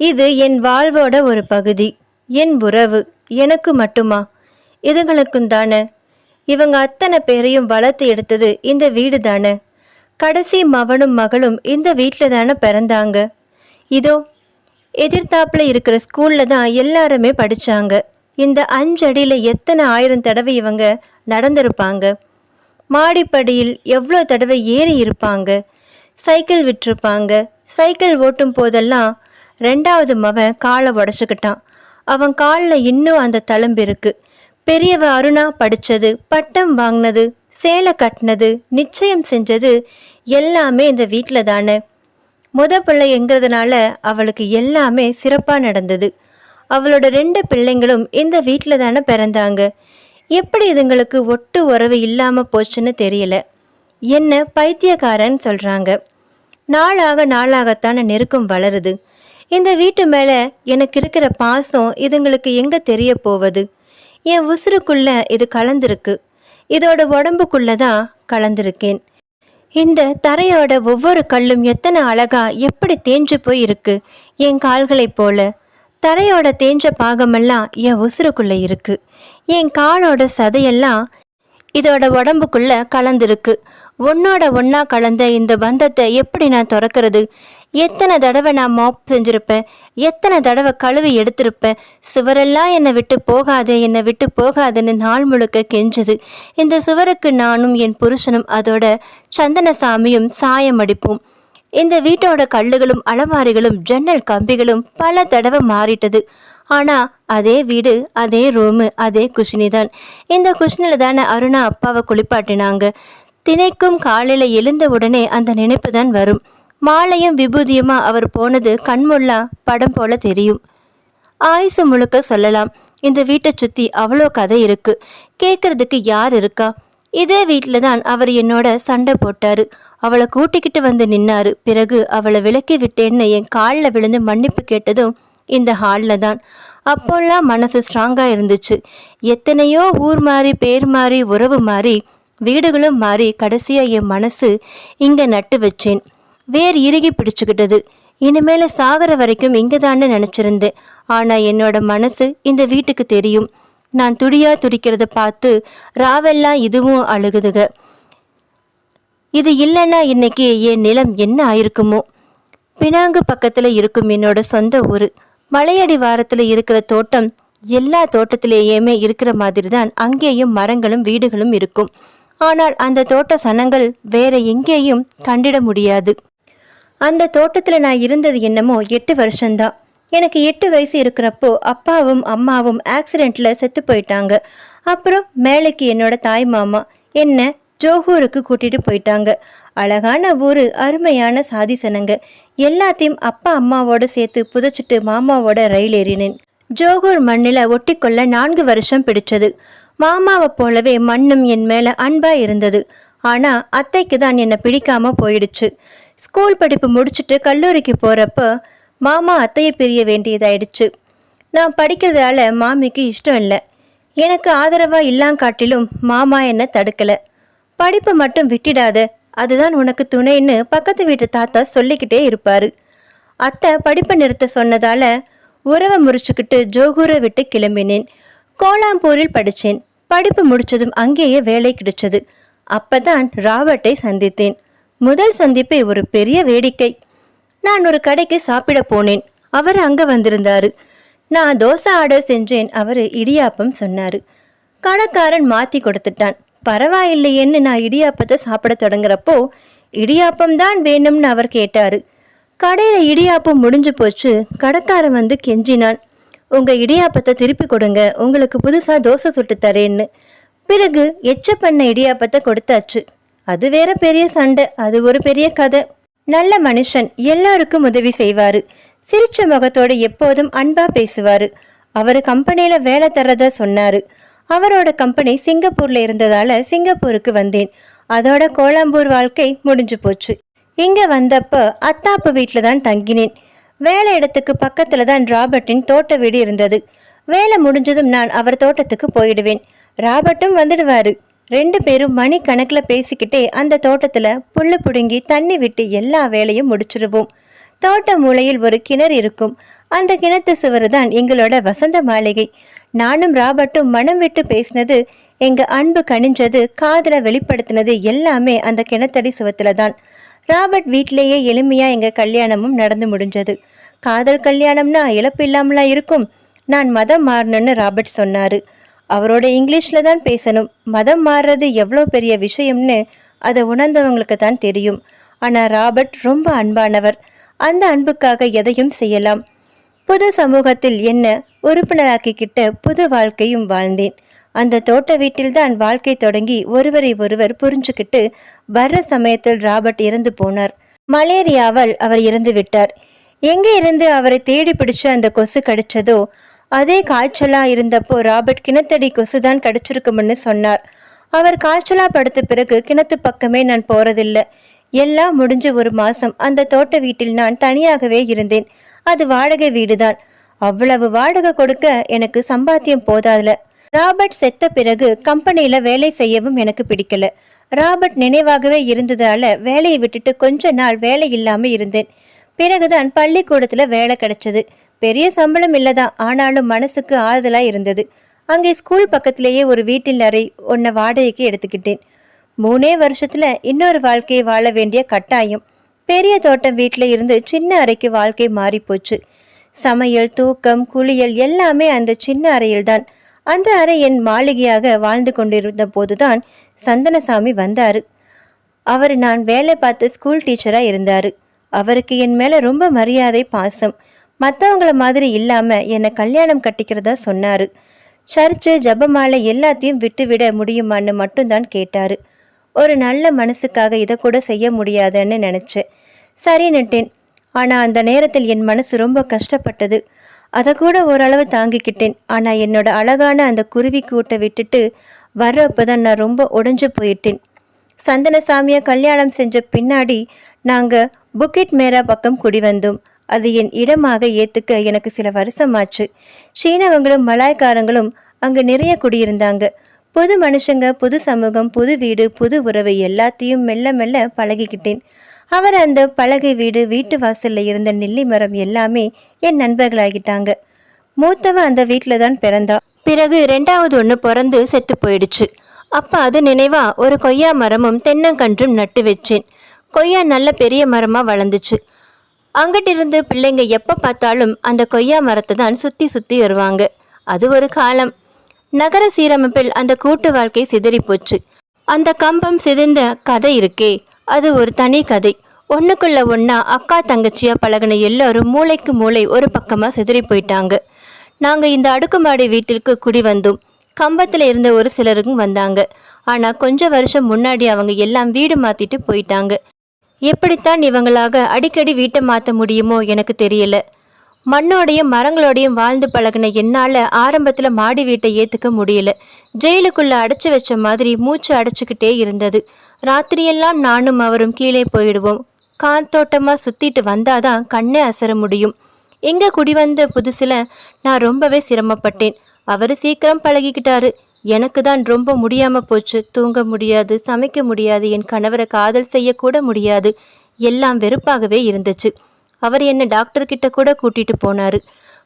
இது என் வாழ்வோட ஒரு பகுதி. என் உறவு. எனக்கு மட்டுமா? இதுங்களுக்கும் தானே? இவங்க அத்தனை பேரையும் வளர்த்து எடுத்தது இந்த வீடு தானே? கடைசி மவனும் மகளும் இந்த வீட்டில் தானே பிறந்தாங்க. இதோ எதிர்த்தாப்பில் இருக்கிற ஸ்கூலில் தான் எல்லாருமே படித்தாங்க இந்த அஞ்சடியில் எத்தனை ஆயிரம் தடவை இவங்க நடந்திருப்பாங்க? மாடிப்படியில் எவ்வளோ தடவை ஏறி இருப்பாங்க? சைக்கிள் விட்டிருப்பாங்க. சைக்கிள் ஓட்டும் போதெல்லாம் ரெண்டாவது மவன் காலை உடச்சிக்கிட்டான். அவன் காலில் இன்னும் அந்த தழும்பு இருக்கு. பெரியவ அருணா படித்தது பட்டம் வாங்கினது சேலை கட்டினது நிச்சயம் செஞ்சது எல்லாமே இந்த வீட்டில் தானே. முத பிள்ளைங்கிறதுனால அவளுக்கு எல்லாமே சிறப்பாக நடந்தது. அவளோட ரெண்டு பிள்ளைங்களும் இந்த வீட்டில் தானே பிறந்தாங்க. எப்படி இதுங்களுக்கு ஒட்டு உறவு இல்லாமல் போச்சுன்னு தெரியல. என்ன பைத்தியக்காரன் சொல்கிறாங்க நாளாக நாளாகத்தான நெருக்கம் வளருது. இந்த வீட்டு மேலே எனக்கு இருக்கிற பாசம் இதுங்களுக்கு எங்கே தெரிய போவது? என் உசுருக்குள்ள இது கலந்துருக்கு. இதோட உடம்புக்குள்ள தான் கலந்திருக்கேன். இந்த தரையோட ஒவ்வொரு கல்லும் எத்தனை அழகா எப்படி தேஞ்சு போய் இருக்கு என் கால்களைப் போல. தரையோட தேஞ்ச பாகமெல்லாம் என் உசுருக்குள்ள இருக்கு. என் காலோட சதையெல்லாம் இதோட உடம்புக்குள்ள கலந்திருக்கு. ஒன்னோட ஒன்றா கலந்த இந்த பந்தத்தை எப்படி நான் திறக்கிறது? எத்தனை தடவை நான் மாப் செஞ்சுருப்பேன்? எத்தனை தடவை கழுவி எடுத்திருப்பேன்? சுவரெல்லாம் என்னை விட்டு போகாதே என்னை விட்டு போகாதுன்னு நாள் முழுக்க கெஞ்சுது. இந்த சுவருக்கு நானும் என் புருஷனும் அதோட சந்தனசாமியும் சாயம் அடிப்போம். இந்த வீட்டோட கல்லுகளும் அலமாரிகளும் ஜன்னல் கம்பிகளும் பல தடவை மாறிட்டது. ஆனால் அதே வீடு அதே ரூமு அதே குஷினி தான் இந்த குஷினில் தானே அருணா அப்பாவை குளிப்பாட்டினாங்க. திணைக்கும் காலையில் எழுந்தவுடனே அந்த நினைப்பு தான் வரும். மாலையும் விபூதியுமா அவர் போனது கண்முள்ளா படம் போல தெரியும். ஆயுசு முழுக்க சொல்லலாம். இந்த வீட்டை சுற்றி அவ்வளோ கதை இருக்கு. கேட்கறதுக்கு யார் இருக்கா? இதே வீட்டில் தான் அவர் என்னோட சண்டை போட்டாரு. அவளை கூட்டிக்கிட்டு வந்து நின்னாரு. பிறகு அவளை விலக்கி விட்டேன்னு என் காலில் விழுந்து மன்னிப்பு கேட்டதும் இந்த ஹாலில் தான் அப்போல்லாம் மனசு ஸ்ட்ராங்காக இருந்துச்சு. எத்தனையோ ஊர் மாறி பேர் மாறி உறவு மாறி வீடுகளும் மாறி கடைசியாக என் மனசு இங்கே நட்டு வச்சேன். வேர் இறுகி பிடிச்சுக்கிட்டது. இனிமேல சாகிற வரைக்கும் இங்கே தானே நினச்சிருந்தேன். ஆனால் என்னோட மனசு இந்த வீட்டுக்கு தெரியும். நான் துடியா துடிக்கிறத பார்த்து ராவெல்லாம் இதுவும் அழுகுதுக. இது இல்லைன்னா இன்னைக்கு என் நிலம் என்ன ஆயிருக்குமோ? பினாங்கு பக்கத்தில் இருக்கும் என்னோட சொந்த ஊர். மலையடி வாரத்தில் இருக்கிற தோட்டம் எல்லா தோட்டத்திலேயுமே இருக்கிற மாதிரி தான் அங்கேயும் மரங்களும் வீடுகளும் இருக்கும். ஆனால் அந்த தோட்ட சனங்கள் வேற எங்கேயும் கண்டிட முடியாது. அந்த தோட்டத்தில் நான் இருந்தது என்னமோ எட்டு வருஷம்தான் எனக்கு எட்டு வயசு இருக்கிறப்போ அப்பாவும் அம்மாவும் ஆக்சிடெண்ட்டில் செத்து போயிட்டாங்க. அப்புறம் மேலைக்கு என்னோட தாய் மாமா என்ன ஜோகூருக்கு கூட்டிட்டு போயிட்டாங்க. அழகான ஊர் அருமையான சாதிசனங்க எல்லாத்தையும் அப்பா அம்மாவோட சேர்த்து புதைச்சிட்டு மாமாவோட ரயில் ஏறினேன். ஜோகூர் மண்ணில் ஒட்டிக்கொள்ள நான்கு வருஷம் பிடிச்சது. மாமாவை போலவே மண்ணும் என் மேலே அன்பாக இருந்தது. ஆனால் அத்தைக்கு தான் என்னை பிடிக்காம போயிடுச்சு. ஸ்கூல் படிப்பு முடிச்சுட்டு கல்லூரிக்கு போகிறப்ப மாமா அத்தையை பிரிய வேண்டியதாயிடுச்சு. நான் படிக்கிறதால மாமிக்கு இஷ்டம் இல்லை. எனக்கு ஆதரவாக இல்லாங்காட்டிலும் மாமா என்னை தடுக்கலை. படிப்பை மட்டும் விட்டுடாத அதுதான் உனக்கு துணைன்னு பக்கத்து வீட்டு தாத்தா சொல்லிக்கிட்டே இருப்பார். அத்தை படிப்பை நிறுத்த சொன்னதால உறவை முறிச்சுக்கிட்டு ஜோகூரை விட்டு கிளம்பினேன். கோலாம்பூரில் படித்தேன் படிப்பு முடிச்சதும் அங்கேயே வேலை கிடைச்சது. அப்பதான் ராபர்ட்டை சந்தித்தேன். முதல் சந்திப்பை ஒரு பெரிய வேடிக்கை. நான் ஒரு கடைக்கு சாப்பிட போனேன். அவர் அங்க வந்திருந்தாரு. நான் தோசை ஆர்டர் செஞ்சேன் அவர் இடியாப்பம் சொன்னார். கடைக்காரன் மாற்றி கொடுத்துட்டான். பரவாயில்லையேன்னு நான் இடியாப்பத்தை சாப்பிட தொடங்குறப்போ இடியாப்பம் தான் வேணும்னு அவர் கேட்டார். கடையில் இடியாப்பம் முடிஞ்சு போச்சு கடைக்காரன் வந்து கெஞ்சினான். உங்கள் இடியாப்பத்தை திருப்பி கொடுங்க. உங்களுக்கு புதுசாக தோசை சுட்டு தரேன்னு. பிறகு எச்ச பண்ண இடியாப்பத்தை கொடுத்தாச்சு. அது வேற பெரிய சண்டை. அது ஒரு பெரிய கதை. நல்ல மனுஷன் எல்லாருக்கும் உதவி செய்வார். சிரிச்ச முகத்தோடு எப்போதும் அன்பா பேசுவார். அவர் கம்பெனியில் வேலை தர்றதா சொன்னார். அவரோட கம்பெனி சிங்கப்பூரில் இருந்ததால் சிங்கப்பூருக்கு வந்தேன். அதோட கோலாம்பூர் வாழ்க்கை முடிஞ்சு போச்சு. இங்கே வந்தப்போ அத்தாப்பு வீட்டில் தான் தங்கினேன். வேலை இடத்துக்கு பக்கத்துல தான் ராபர்ட்டின் தோட்ட வீடு இருந்தது. வேலை முடிஞ்சதும் நான் அவர் தோட்டத்துக்கு போயிடுவேன். ராபர்ட்டும் வந்துடுவாரு. ரெண்டு பேரும் மணி பேசிக்கிட்டே அந்த தோட்டத்தில் புல்லு பிடுங்கி தண்ணி விட்டு எல்லா வேலையும் முடிச்சிருவோம். தோட்ட மூலையில் ஒரு கிணறு இருக்கும். அந்த கிணத்து சுவர் தான் எங்களோட வசந்த மாளிகை. நானும் ராபர்ட்டும் மனம் விட்டு பேசினது எங்கள் அன்பு கனிஞ்சது காதில் வெளிப்படுத்தினது எல்லாமே அந்த கிணத்தடி சுவத்துல தான். ராபர்ட் வீட்டிலேயே எளிமையாக எங்கள் கல்யாணமும் நடந்து முடிஞ்சது. காதல் கல்யாணம்னா இழப்பு இல்லாமலா இருக்கும்? நான் மதம் மாறணும்னு ராபர்ட் சொன்னார். அவரோட இங்கிலீஷில் தான் பேசணும். மதம் மாறுறது எவ்வளோ பெரிய விஷயம்னு அதை உணர்ந்தவங்களுக்கு தான் தெரியும். ஆனால் ராபர்ட் ரொம்ப அன்பானவர். அந்த அன்புக்காக எதையும் செய்யலாம். புது சமூகத்தில் என்ன உறுப்பினராக்கிக்கிட்ட புது வாழ்க்கையும் வாழ்ந்தேன். அந்த தோட்ட வீட்டில்தான் வாழ்க்கை தொடங்கி ஒருவரை ஒருவர் புரிஞ்சுக்கிட்டு வர்ற சமயத்தில் ராபர்ட் இறந்து போனார். மலேரியாவால் அவர் இறந்து விட்டார். எங்கே இருந்து அவரை தேடி பிடிச்ச அந்த கொசு கடிச்சதோ அதே காய்ச்சலா இருந்தப்போ ராபர்ட் கிணத்தடி கொசு தான் கடிச்சிருக்கும்னு சொன்னார். அவர் காய்ச்சலா படுத்த பிறகு கிணத்து பக்கமே நான் போறதில்லை. எல்லாம் முடிஞ்சு ஒரு மாசம் அந்த தோட்ட வீட்டில் நான் தனியாகவே இருந்தேன். அது வாடகை வீடுதான். அவ்வளவு வாடகை கொடுக்க எனக்கு சம்பாத்தியம் போதாதுல. ராபர்ட் செத்த பிறகு கம்பெனியில வேலை செய்யவும் எனக்கு பிடிக்கல. ராபர்ட் நினைவாகவே இருந்ததால வேலையை விட்டுட்டு கொஞ்ச நாள் வேலை இல்லாம இருந்தேன். பிறகுதான் பள்ளிக்கூடத்துல வேலை கிடைச்சது. பெரிய சம்பளம் இல்லதான் ஆனாலும் மனசுக்கு ஆறுதலா இருந்தது. அங்கே ஸ்கூல் பக்கத்திலேயே ஒரு வீட்டில் அறை ஒன்ன வாடகைக்கு எடுத்துக்கிட்டேன். மூணே வருஷத்துல இன்னொரு வாழ்க்கையை வாழ வேண்டிய கட்டாயம். பெரிய தோட்டம் வீட்டில் இருந்து சின்ன அறைக்கு வாழ்க்கை மாறிப்போச்சு. சமையல் தூக்கம் குளியல் எல்லாமே அந்த சின்ன அறையில்தான். அந்த அறை என் மாளிகையாக வாழ்ந்து கொண்டிருந்த போதுதான் சந்தனசாமி வந்தார். அவர் நான் வேலை பார்த்த ஸ்கூல் டீச்சராக இருந்தார். அவருக்கு என் மேலே ரொம்ப மரியாதை பாசம். மற்றவங்கள மாதிரி இல்லாமல் என்னை கல்யாணம் கட்டிக்கிறதா சொன்னார். சர்ச்சு ஜபமாலை எல்லாத்தையும் விட்டுவிட முடியுமான்னு மட்டும்தான் கேட்டார். ஒரு நல்ல மனசுக்காக இதை கூட செய்ய முடியாதுன்னு நினச்சேன். சரி நட்டேன் ஆனால் அந்த நேரத்தில் என் மனசு ரொம்ப கஷ்டப்பட்டது. அதை கூட ஓரளவு தாங்கிக்கிட்டேன். ஆனால் என்னோட அழகான அந்த குருவி கூட்டை விட்டுட்டு வர்றப்போ தான் நான் ரொம்ப உடஞ்சு போயிட்டேன். சந்தனசாமியை கல்யாணம் செஞ்ச பின்னாடி நாங்கள் புக்கெட் மேரா பக்கம் குடி வந்தோம். அது என் இடமாக ஏற்றுக்க எனக்கு சில வருஷமாச்சு. சீனவங்களும் மலாய்க்காரங்களும் அங்கே நிறைய குடியிருந்தாங்க. புது மனுஷங்க புது சமூகம் புது வீடு புது உறவு எல்லாத்தையும் மெல்ல மெல்ல பழகிக்கிட்டேன். அவர் அந்த பழகை வீடு வீட்டு வாசலில் இருந்த நெல்லி மரம் எல்லாமே என் நண்பர்களாகிட்டாங்க. மூத்தவன் அந்த வீட்டில் தான் பிறந்தா. பிறகு ரெண்டாவது ஒன்று பிறந்து செத்து போயிடுச்சு. அப்போ அது நினைவா ஒரு கொய்யா மரமும் தென்னங்கன்றும் நட்டு வச்சேன். கொய்யா நல்ல பெரிய மரமாக வளர்ந்துச்சு. அங்கிட்டிருந்து பிள்ளைங்க எப்போ பார்த்தாலும் அந்த கொய்யா மரத்தை தான் சுற்றி சுற்றி வருவாங்க. அது ஒரு காலம். நகர சீரமைப்பில் அந்த கூட்டு வாழ்க்கை சிதறி போச்சு அந்த கம்பம் சிதைந்த கதை இருக்கே. அது ஒரு தனி கதை. ஒன்றுக்குள்ள ஒன்றா அக்கா தங்கச்சியாக பழகின எல்லாரும் மூளைக்கு மூளை ஒரு பக்கமாக சிதறி போயிட்டாங்க. நாங்கள் இந்த அடுக்குமாடி வீட்டிற்கு குடி வந்தோம். கம்பத்தில் இருந்த ஒரு சிலருக்கும் வந்தாங்க. ஆனால் கொஞ்சம் வருஷம் முன்னாடி அவங்க எல்லாம் வீடு மாற்றிட்டு போயிட்டாங்க. எப்படித்தான் இவங்களாக அடிக்கடி வீட்டை மாற்ற முடியுமோ எனக்கு தெரியல. மண்ணோடையும் மரங்களோடையும் வாழ்ந்து பழகின என்னால் ஆரம்பத்தில் மாடி வீட்டை ஏற்றுக்க முடியல. ஜெயிலுக்குள்ளே அடைச்சி வச்ச மாதிரி மூச்சு அடைச்சிக்கிட்டே இருந்தது. ராத்திரியெல்லாம் நானும் அவரும் கீழே போயிடுவோம். காத்தோட்டமாக சுற்றிட்டு வந்தாதான் கண்ணே அசர முடியும். எங்கே குடி வந்த புதுசில் நான் ரொம்பவே சிரமப்பட்டேன். அவர் சீக்கிரம் பழகிக்கிட்டாரு. எனக்கு தான் ரொம்ப முடியாமல் போச்சு. தூங்க முடியாது சமைக்க முடியாது என் கணவரை காதல் செய்யக்கூட முடியாது. எல்லாம் வெறுப்பாகவே இருந்துச்சு. அவர் என்னை டாக்டர்கிட்ட கூட கூட்டிகிட்டு போனார்.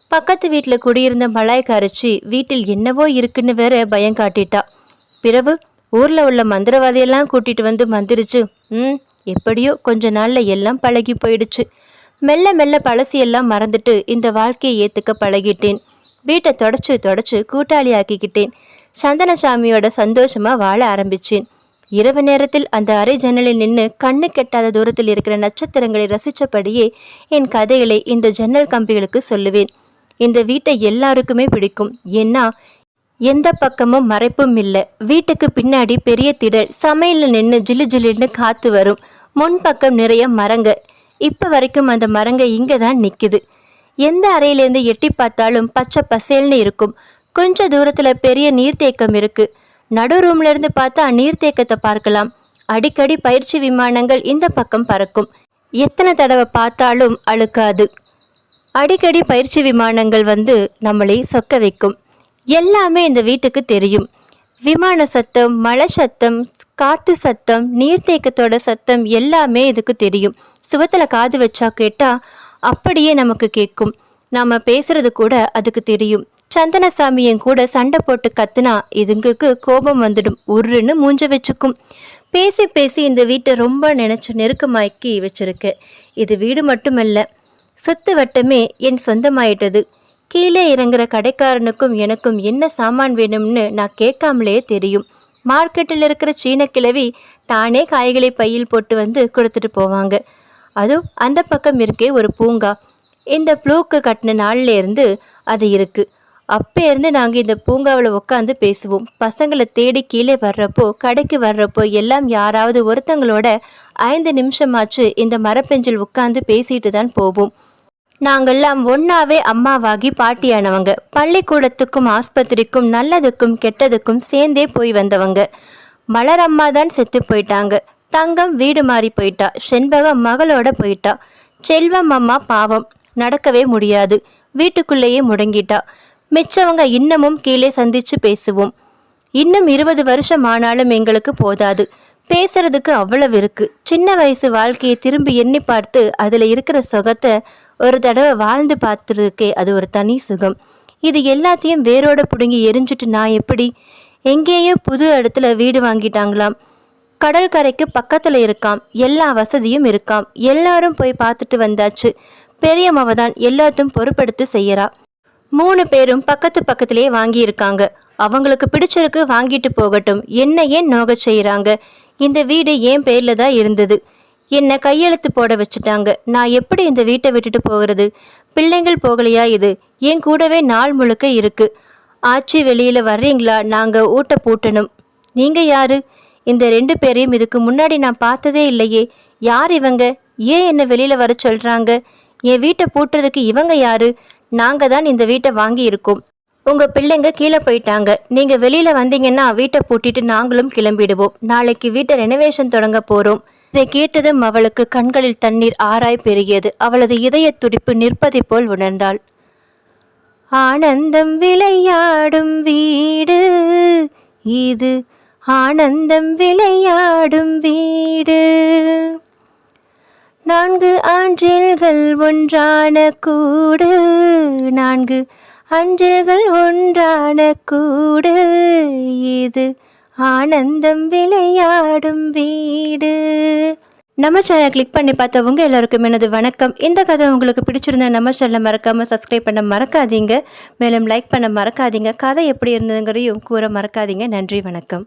பக்கத்து வீட்டில் குடியிருந்த மலாய்க்காரச்சி வீட்டில் என்னவோ இருக்குன்னு வேற பயம் காட்டிட்டா. பிறகு ஊரில் உள்ள மந்திரவாதியெல்லாம் கூட்டிட்டு வந்து மந்திரிச்சு ம் எப்படியோ கொஞ்ச நாளில் எல்லாம் பழகி போயிடுச்சு. மெல்ல மெல்ல பழசியெல்லாம் மறந்துட்டு இந்த வாழ்க்கையை ஏற்றுக்க பழகிட்டேன். வீட்டை தொடச்சு தொடச்சு கூட்டாளி ஆக்கிக்கிட்டேன். சந்தனசாமியோட சந்தோஷமாக வாழ ஆரம்பிச்சேன். இரவு நேரத்தில் அந்த அரை ஜன்னலில் நின்று கண்ணு கெட்டாத தூரத்தில் இருக்கிற நட்சத்திரங்களை ரசித்தபடியே என் கதைகளை இந்த ஜன்னல் கம்பிகளுக்கு சொல்லுவேன். இந்த வீட்டை எல்லாருக்குமே பிடிக்கும். ஏன்னா எந்த பக்கமும் மறைப்பும் இல்லை. வீட்டுக்கு பின்னாடி பெரிய திடல். சமையலில் நின்று ஜில்லு ஜில்லுன்னு காத்து வரும். முன்பக்கம் நிறைய மரங்க. இப்போ வரைக்கும் அந்த மரங்க இங்கே தான் நிற்குது எந்த அறையிலேருந்து எட்டி பார்த்தாலும் பச்சை பசேல்னு இருக்கும். கொஞ்ச தூரத்துல பெரிய நீர்த்தேக்கம் இருக்கு. நடு ரூம்ல இருந்து பார்த்தா நீர்த்தேக்கத்தை பார்க்கலாம். அடிக்கடி பயிற்சி விமானங்கள் இந்த பக்கம் பறக்கும். எத்தனை தடவை பார்த்தாலும் அழுக்காது. அடிக்கடி பயிற்சி விமானங்கள் வந்து நம்மளை சொக்க வைக்கும். எல்லாமே இந்த வீட்டுக்கு தெரியும். விமான சத்தம் மழை சத்தம் காற்று சத்தம் நீர்த்தேக்கத்தோட சத்தம் எல்லாமே இதுக்கு தெரியும். சுவத்தில் காது வச்சா கேட்டால் அப்படியே நமக்கு கேட்கும். நாம் பேசுறது கூட அதுக்கு தெரியும். சந்தனசாமியும் கூட சண்டை போட்டு கத்துனா இதுங்களுக்கு கோபம் வந்துடும். உருன்னு மூஞ்ச வச்சுக்கும். பேசி பேசி இந்த வீட்டை ரொம்ப நினச்சி நெருக்கமாக்கி வச்சிருக்கு. இது வீடு மட்டுமல்ல சொத்து வட்டமே என் சொந்தமாயிட்டது. கீழே இறங்குற கடைக்காரனுக்கும் எனக்கும் என்ன சாமான் வேணும்னு நான் கேட்காமலே தெரியும். மார்க்கெட்டில் இருக்கிற சீன கிழவி தானே காய்களை பையில் போட்டு வந்து கொடுத்துட்டு போவாங்க. அதுவும் அந்த பக்கம் இருக்கே ஒரு பூங்கா. இந்த ப்ளூக்கு கட்டின நாள்லேருந்து அது இருக்குது அப்போ இருந்து நாங்கள் இந்த பூங்காவில் உட்காந்து பேசுவோம். பசங்களை தேடி கீழே வர்றப்போ கடைக்கு வர்றப்போ எல்லாம் யாராவது ஒருத்தங்களோட ஐந்து நிமிஷமாச்சு இந்த மரப்பெஞ்சில் உட்காந்து பேசிட்டு தான் போவோம். நாங்கள்லாம் ஒன்னாவே அம்மாவாகி பாட்டியானவங்க. பள்ளிக்கூடத்துக்கும் ஆஸ்பத்திரிக்கும் நல்லதுக்கும் கெட்டதுக்கும் சேர்ந்தே போய் வந்தவங்க. மலர் அம்மா தான் செத்து போயிட்டாங்க. தங்கம் வீடு மாறி போயிட்டா. செண்பகம் மகளோட போயிட்டா. செல்வம் அம்மா பாவம். நடக்கவே முடியாது. வீட்டுக்குள்ளேயே முடங்கிட்டா. மிச்சவங்க இன்னமும் கீழே சந்திச்சு பேசுவோம். இன்னும் இருபது வருஷம் ஆனாலும் எங்களுக்கு போதாது. பேசுறதுக்கு அவ்வளவு இருக்கு. சின்ன வயசு வாழ்க்கையை திரும்பி எண்ணி பார்த்து அதில் இருக்கிற சுகத்தை ஒரு தடவை வாழ்ந்து பார்த்துருக்கே அது ஒரு தனி சுகம். இது எல்லாத்தையும் வேரோட பிடுங்கி எரிஞ்சிட்டு நான் எப்படி? எங்கேயோ புது இடத்துல வீடு வாங்கிட்டாங்களாம். கடற்கரைக்கு பக்கத்தில் இருக்காம். எல்லா வசதியும் இருக்காம். எல்லாரும் போய் பார்த்துட்டு வந்தாச்சு. பெரியம்மாவை தான் எல்லாத்தையும் பொறுப்பெடுத்து செய்யறா. மூணு பேரும் பக்கத்து பக்கத்திலே வாங்கியிருக்காங்க. அவங்களுக்கு பிடிச்சிருக்கு வாங்கிட்டு போகட்டும். என்ன ஏன் நோக செய்கிறாங்க இந்த வீடு என் பேரில் தான் இருந்தது. என்னை கையெழுத்து போட வச்சுட்டாங்க. நான் எப்படி இந்த வீட்டை விட்டுட்டு போகிறது? பிள்ளைங்கள் போகலையா இது? என் கூடவே நாள் முழுக்க இருக்கு. ஆச்சி வெளியில் வர்றீங்களா? நாங்கள் ஊட்ட பூட்டணும். நீங்கள் யாரு? இந்த ரெண்டு பேரையும் இதுக்கு முன்னாடி நான் பார்த்ததே இல்லையே. யார் இவங்க? ஏன் என்னை வெளியில் வர சொல்கிறாங்க என் வீட்டை பூட்டுறதுக்கு இவங்க யாரு? நாங்கள் தான் இந்த வீட்டை வாங்கி இருக்கோம். பிள்ளைங்க கீழே போயிட்டாங்க. நீங்கள் வெளியில் வந்தீங்கன்னா வீட்டை பூட்டிட்டு நாங்களும் கிளம்பிடுவோம். நாளைக்கு வீட்டை ரெனோவேஷன் தொடங்க போகிறோம் இதை கேட்டதும் அவளுக்கு கண்களில் தண்ணீர் ஆராய் பெருகியது. அவளது இதய துடிப்பு நிற்பதை போல் உணர்ந்தாள். ஆனந்தம் விளையாடும் வீடு. இது ஆனந்தம் விளையாடும் வீடு. நான்கு ஆன்றில்கள் ஒன்றான கூடு. நான்கு அன்றில்கள் ஒன்றான கூடு. இது ஆனந்தம் விளையாடும் வீடு. நம்ம சேனலை கிளிக் பண்ணி பார்த்தவங்க எல்லாருக்கும் எனது வணக்கம். இந்த கதை உங்களுக்கு பிடிச்சிருந்தா நம்ம சேனலை மறக்காமல் சப்ஸ்கிரைப் பண்ண மறக்காதீங்க. மேலும் லைக் பண்ண மறக்காதீங்க. கதை எப்படி இருந்ததுங்கிறதையும் கூற மறக்காதீங்க. நன்றி வணக்கம்.